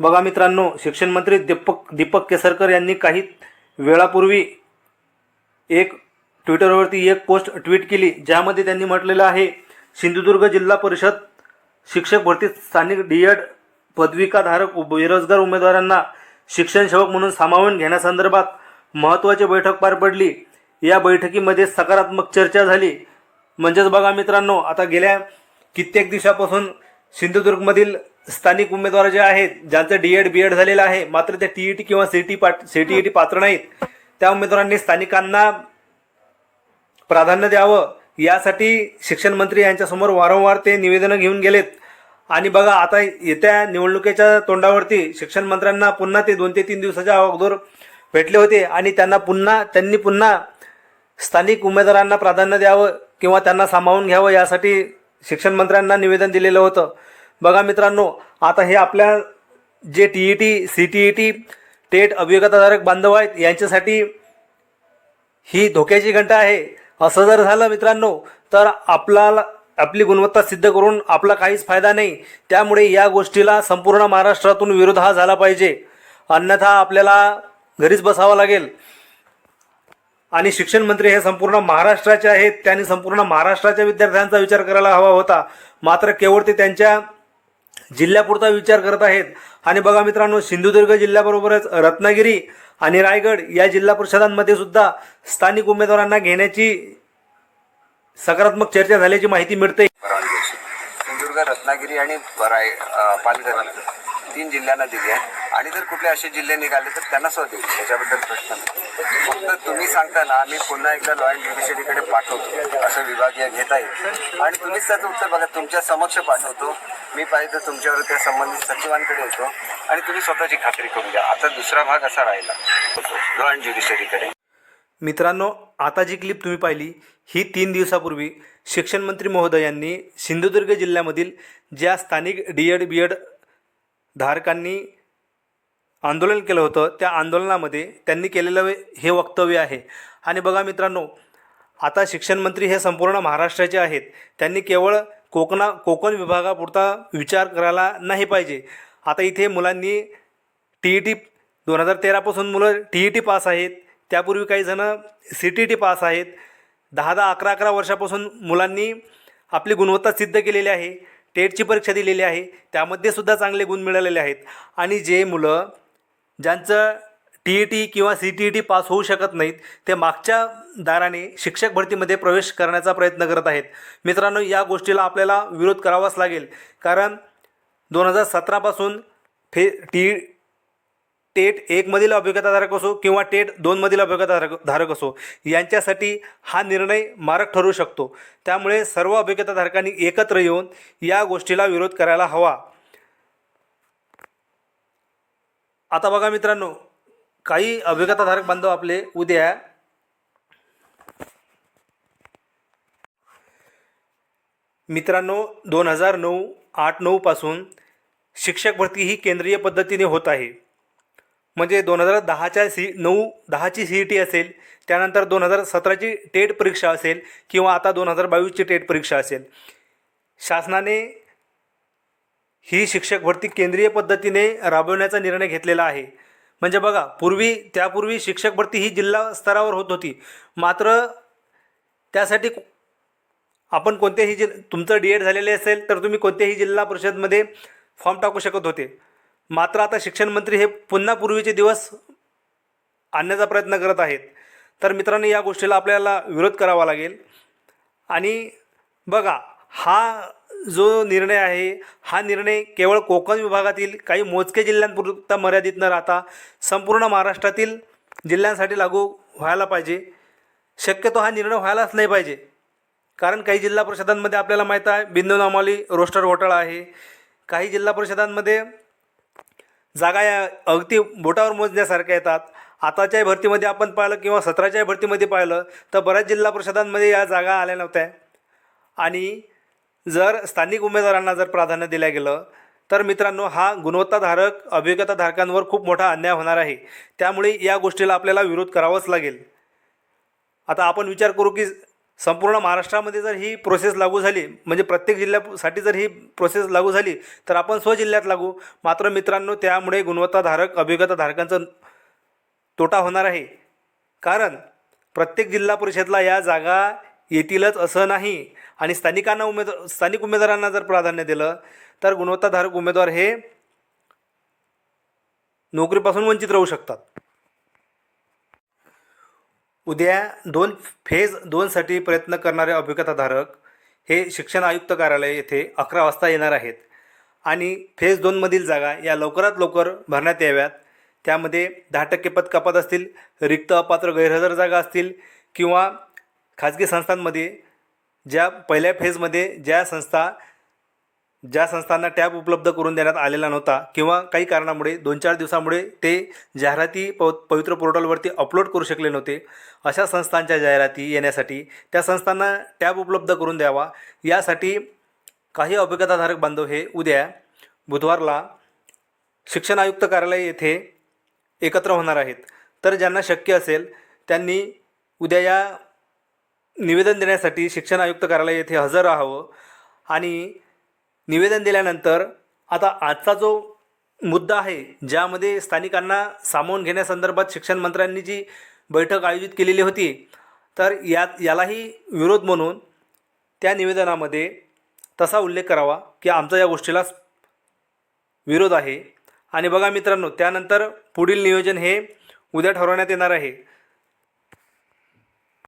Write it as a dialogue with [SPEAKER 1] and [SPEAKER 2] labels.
[SPEAKER 1] बघा मित्रांनो शिक्षण मंत्री दीपक दीपक केसरकर यांनी काही वेळापूर्वी एक ट्विटरवरती एक पोस्ट ट्विट केली ज्यामध्ये त्यांनी म्हटलेलं आहे सिंधुदुर्ग जिल्हा परिषद शिक्षक भरतीत स्थानिक डी एड पदविकाधारक उ- बेरोजगार उमेदवारांना शिक्षण सेवक म्हणून सामावून घेण्यासंदर्भात महत्त्वाची बैठक पार पडली. या बैठकीमध्ये सकारात्मक चर्चा झाली. म्हणजेच बघा मित्रांनो आता गेल्या कित्येक दिवसापासून सिंधुदुर्गमधील स्थानिक उमेदवार जे आहेत ज्यांचं डी एड बी एड झालेलं आहे मात्र ते टी ई टी किंवा सी टी पाट सी टी ई टी पात्र नाहीत. त्या उमेदवारांनी स्थानिकांना प्राधान्य द्यावं. यासाठी शिक्षण मंत्री यांच्यासमोर वारंवार ते निवेदनं घेऊन गेलेत. आणि बघा आता येत्या निवडणुकीच्या तोंडावरती शिक्षण मंत्र्यांना पुन्हा ते दोन ते तीन दिवसाच्या अगोदर भेटले होते. आणि त्यांना पुन्हा त्यांनी पुन्हा स्थानिक उमेदवारांना प्राधान्य द्यावं किंवा त्यांना सामावून घ्यावं यासाठी शिक्षण मंत्र्यांना निवेदन दिलेलं होतं. बघा मित्रांनो आता हे आपल्या जे T E T C T E T TET अभियोगताधारक बांधव आहेत यांच्यासाठी ही धोक्याची घंटा आहे. असं जर झालं मित्रांनो तर आपल्याला आपली गुणवत्ता सिद्ध करून आपला काहीच फायदा नाही. त्यामुळे या गोष्टीला संपूर्ण महाराष्ट्रातून विरोध हा झाला पाहिजे. अन्यथा आपल्याला घरीच बसावं लागेल. आणि शिक्षण मंत्री हे संपूर्ण महाराष्ट्राचे आहेत. त्यांनी संपूर्ण महाराष्ट्राच्या विद्यार्थ्यांचा विचार करायला हवा होता. मात्र केवळ ते त्यांच्या जिल्ह्यापुरता विचार करत आहेत. आणि बघा मित्रांनो सिंधुदुर्ग जिल्ह्याबरोबरच रत्नागिरी आणि रायगड या जिल्हा परिषदांमध्ये सुद्धा स्थानिक उमेदवारांना घेण्याची सकारात्मक चर्चा झाल्याची माहिती मिळते.
[SPEAKER 2] सिंधुदुर्ग रत्नागिरी आणि राय पालघर तीन जिल्ह्यांना दिली आहे. आणि जर कुठले असे जिल्हे निघाले तर त्यांना सुद्धा देईल त्याच्याबद्दल प्रश्न नाही. फक्त तुम्ही सांगता ना आम्ही पुन्हा एकदा लॉ अँड ज्युडिशरीकडे पाठवतो. असं विभागीय घेता येईल. आणि तुम्हीच त्याचं उत्तर बघा. तुमच्या समक्ष पाठवतो. मी पाहिजे तर तुमच्यावर त्या संबंधित सचिवांकडे येतो. आणि तुम्ही स्वतःची खात्री करून घ्या. आता दुसरा भाग असा राहिला. लॉ अँड ज्युडिशरीकडे
[SPEAKER 1] मित्रांनो आता जी क्लिप तुम्ही पाहिली ही तीन दिवसापूर्वी शिक्षण मंत्री महोदय यांनी सिंधुदुर्ग जिल्ह्यामधील ज्या स्थानिक डी एड बी एड धारकांनी आंदोलन केलं होतं. त्या आंदोलनामध्ये त्यांनी केलेलं वे- हे वक्तव्य आहे. आणि बघा मित्रांनो आता शिक्षण मंत्री हे संपूर्ण महाराष्ट्राचे आहेत. त्यांनी केवळ कोकणा कोकण विभागापुरता विचार करायला नाही पाहिजे. आता इथे मुलांनी टी ई टी दोन हजार तेरापासून मुलं टी ई टी पास आहेत. त्यापूर्वी काही जणं सी टी टी पास आहेत. दहा दहा अकरा अकरा वर्षापासून मुलांनी आपली गुणवत्ता सिद्ध केलेली आहे. टेटची परीक्षा दिलेली आहे. त्यामध्ये सुद्धा चांगले गुण मिळालेले आहेत. आणि जे मुलं ज्यांचं टी ई टी किंवा C T E T pass होऊ शकत नाहीत ते मागच्या दाराने शिक्षक भरतीमध्ये प्रवेश करण्याचा प्रयत्न करत आहेत. मित्रांनो या गोष्टीला आपल्याला विरोध करावाच लागेल. कारण दोन हजार सतरापासून फे टी टेट एकमधील अभिज्ञताधारक असो किंवा टेट दोनमधील अभिज्ञताधारक धारक असो यांच्यासाठी हा निर्णय मारक ठरू शकतो. त्यामुळे सर्व अभिज्ञताधारकांनी एकत्र येऊन या गोष्टीला विरोध करायला हवा. आता बघा मित्रांनो काही अभिगताधारक बांधव आपले उद्या. मित्रांनो दोन हजार नऊ आठ नऊपासून शिक्षक भरती ही केंद्रीय पद्धतीने होत आहे. म्हणजे दोन हजार दहाच्या सी नऊ दहाची सी ई टी असेल त्यानंतर दोन हजार सतराची टेट परीक्षा असेल किंवा आता दोन हजार बावीसची टेट परीक्षा असेल. शासनाने ही शिक्षक भरती केंद्रीय पद्धतीने राबवण्याचा निर्णय घेतलेला आहे. म्हणजे बघा पूर्वी त्यापूर्वी शिक्षक भरती ही जिल्हा स्तरावर होत होती. मात्र त्यासाठी आपण कोणत्याही जिल तुमचं डी एड झालेले असेल तर तुम्ही कोणत्याही जिल्हा परिषदमध्ये फॉर्म टाकू शकत होते. मात्र आता शिक्षण मंत्री हे पुन्हा पूर्वीचे दिवस आणण्याचा प्रयत्न करत आहेत. तर मित्रांनो या गोष्टीला आपल्याला विरोध करावा लागेल. आणि बघा हा जो निर्णय आहे हा निर्णय केवळ कोकण विभागातील काही मोजके जिल्ह्यांपुरता मर्यादित न राहता संपूर्ण महाराष्ट्रातील जिल्ह्यांसाठी लागू व्हायला पाहिजे. शक्यतो हा निर्णय व्हायलाच नाही पाहिजे. कारण काही जिल्हा परिषदांमध्ये आपल्याला माहीत आहे बिंदू नामावली रोस्टर घोटाळा आहे. काही जिल्हा परिषदांमध्ये जागा या अगदी बोटावर मोजण्यासारख्या येतात. आताच्या भरतीमध्ये आपण पाहिलं किंवा सतराच्या भरतीमध्ये पाहिलं तर बऱ्याच जिल्हा परिषदांमध्ये या जागा आल्या नव्हत्या. आणि जर स्थानिक उमेदवारांना जर प्राधान्य दिलं गेलं तर मित्रांनो हा गुणवत्ताधारक अभिज्ञताधारकांवर खूप मोठा अन्याय होणार आहे. त्यामुळे या गोष्टीला आपल्याला विरोध करावाच लागेल. आता आपण विचार करू की संपूर्ण महाराष्ट्रामध्ये जर ही प्रोसेस लागू झाली म्हणजे प्रत्येक जिल्ह्यासाठी जर ही प्रोसेस लागू झाली तर आपण स्वजिल्ह्यात लागू. मात्र मित्रांनो त्यामुळे गुणवत्ताधारक अभिज्ञताधारकांचं तोटा होणार आहे. कारण प्रत्येक जिल्हा परिषदला या जागा येतीलच असं नाही. आणि स्थानिकांना उमेद स्थानिक उमेदवारांना जर प्राधान्य दिलं तर गुणवत्ताधारक उमेदवार हे नोकरीपासून वंचित राहू शकतात. उद्या दोन फेज दोनसाठी प्रयत्न करणारे अभिज्ञताधारक हे शिक्षण आयुक्त कार्यालय येथे अकरा वाजता येणार आहेत. आणि फेज दोनमधील जागा या लवकरात लवकर भरण्यात याव्यात. त्यामध्ये दहा टक्के पद कपात असतील रिक्त अपात्र गैरहजर जागा असतील किंवा खाजगी संस्थांमध्ये ज्या पहिल्या फेजमध्ये ज्या संस्था ज्या संस्थांना टॅब उपलब्ध करून देण्यात आलेला नव्हता किंवा काही कारणामुळे दोन चार दिवसामुळे ते जाहिराती प पवित्र पोर्टलवरती अपलोड करू शकले नव्हते अशा संस्थांच्या जाहिराती येण्यासाठी त्या संस्थांना टॅब उपलब्ध करून द्यावा. यासाठी काही अभिज्ञताधारक बांधव हे उद्या बुधवारला शिक्षण आयुक्त कार्यालय येथे एकत्र होणार आहेत. तर ज्यांना शक्य असेल त्यांनी उद्या या निवेदन देण्यासाठी शिक्षण आयुक्त कार्यालय येथे हजर राहावं. आणि निवेदन दिल्यानंतर आता आजचा जो मुद्दा आहे ज्यामध्ये स्थानिकांना सामावून घेण्यासंदर्भात शिक्षण मंत्र्यांनी जी बैठक आयोजित केलेली होती तर यात यालाही विरोध म्हणून त्या निवेदनामध्ये तसा उल्लेख करावा की आमचा या गोष्टीला विरोध आहे. आणि बघा मित्रांनो त्यानंतर पुढील नियोजन हे उद्या ठरवण्यात येणार आहे.